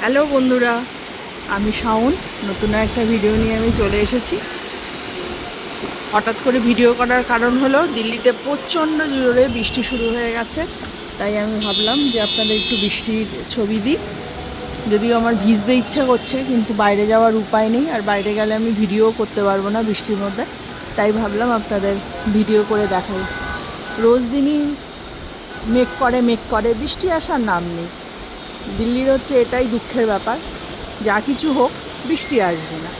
Hello বন্ধুরা, আমি শাওন। নতুন একটা ভিডিও নিয়ে আমি চলে এসেছি। হঠাৎ করে ভিডিও করার কারণ হলো, দিল্লিতে প্রচণ্ড জোরে বৃষ্টি শুরু হয়ে গেছে। তাই আমি ভাবলাম যে আপনাদের একটু বৃষ্টির ছবি দিই। যদিও আমার ভিজতে ইচ্ছা করছে, কিন্তু বাইরে যাওয়ার উপায় নেই। আর বাইরে গেলে আমি ভিডিও করতে পারব না বৃষ্টির মধ্যে। তাই ভাবলাম আপনাদের ভিডিও করে দেখাই। রোজ দিনই মেঘ করে মেঘ করে, বৃষ্টি আসার নাম নেই। দিল্লির হচ্ছে এটাই দুঃখের ব্যাপার। যা কিছু হোক, বৃষ্টি আসবে না।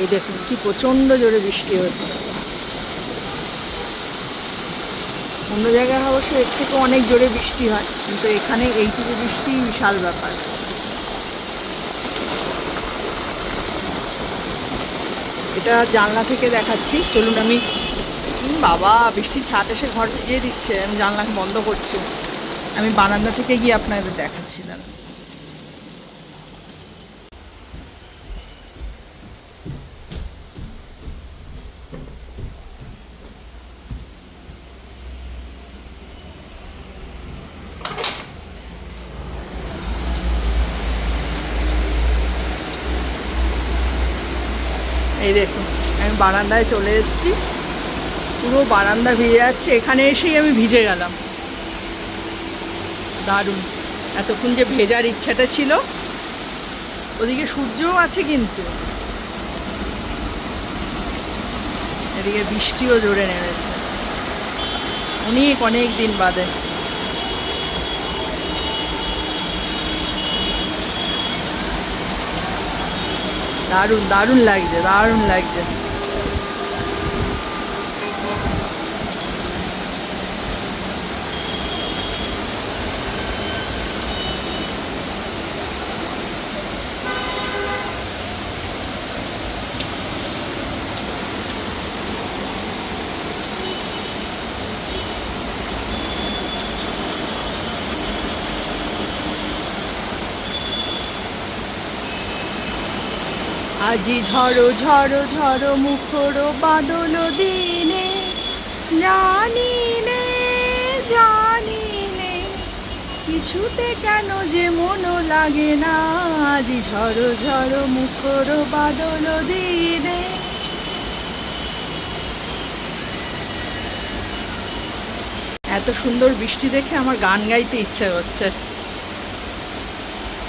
এই দেখুন, কি প্রচণ্ড জোরে বৃষ্টি হচ্ছে। অন্য জায়গায় অবশ্য এর থেকে অনেক জোরে বৃষ্টি হয়, কিন্তু এখানে এইটুকু বৃষ্টি বিশাল ব্যাপার। এটা জানলা থেকে দেখাচ্ছি। চলুন আমি বাবা, বৃষ্টির ছাদ এসে ঘর ভিজিয়ে দিচ্ছে, আমি জানলা বন্ধ করছি। আমি বারান্দা থেকে গিয়ে আপনাদের দেখাচ্ছি দাঁড়ান এই দেখুন, আমি বারান্দায় চলে এসেছি। পুরো বারান্দা ভিজে যাচ্ছে। এখানে এসেই আমি ভিজে গেলাম। দারুণ। এতক্ষণ যে ভেজার ইচ্ছাটা ছিল, ওদিকে সূর্যও আছে কিন্তু। এদিকে বৃষ্টিও জোরে নেমেছে। অনেক অনেক দিন বাদে। দারুণ দারুণ লাগছে দারুণ লাগছে। আজি ঝড়ো ঝড়ো ঝড়ো মুখর বাদল দিনে। জানিলে জানিলে, কিছুতে কেন যে মনো লাগে না। আজি ঝড়ো ঝড়ো মুখর বাদল দিনে। এত সুন্দর বৃষ্টি দেখে আমার গান গাইতে ইচ্ছে হচ্ছে।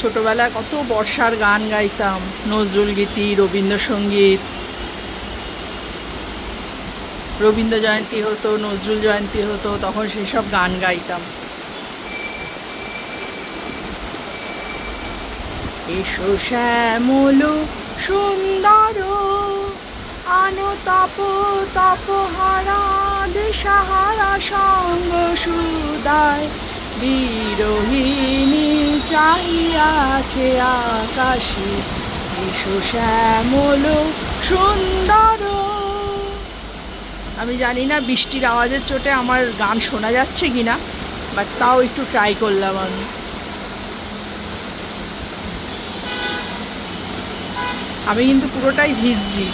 ছোটবেলায় কত বর্ষার গান গাইতাম, নজরুল গীতি, রবীন্দ্রসঙ্গীত। রবীন্দ্র জয়ন্তী হতো, নজরুল জয়ন্তী হতো, তখন সেসব গান গাইতাম। এসো শ্যামল, সুন্দর, আনো তপ, তপহারা, দিশাহারা সঙ্গ সুদায়। বিরোহিণী চাহিয়াছে আকাশে, এসো শ্যামল সুন্দর। আমি জানি না বৃষ্টির আওয়াজের চোটে আমার গান শোনা যাচ্ছে কি না বাট তাও একটু ট্রাই করলাম আমি। আমি কিন্তু পুরোটাই ভিজছি।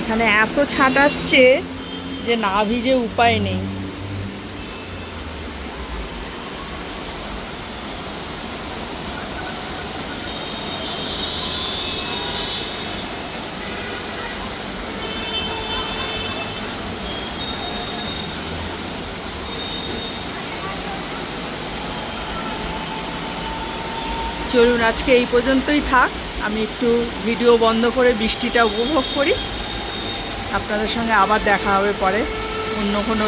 এখানে এত ছাট আসছে। যে না ভিজে উপায় নেই। চলুন আজকে এই পর্যন্তই থাক। আমি একটু ভিডিও বন্ধ করে বৃষ্টিটা উপভোগ করি। আপনাদের সঙ্গে আবার দেখা হবে পরে। অন্য কোনো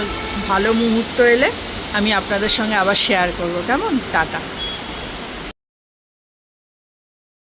ভালো মুহূর্ত এলে আমি আপনাদের সঙ্গে আবার শেয়ার করব। কেমন? টাটা।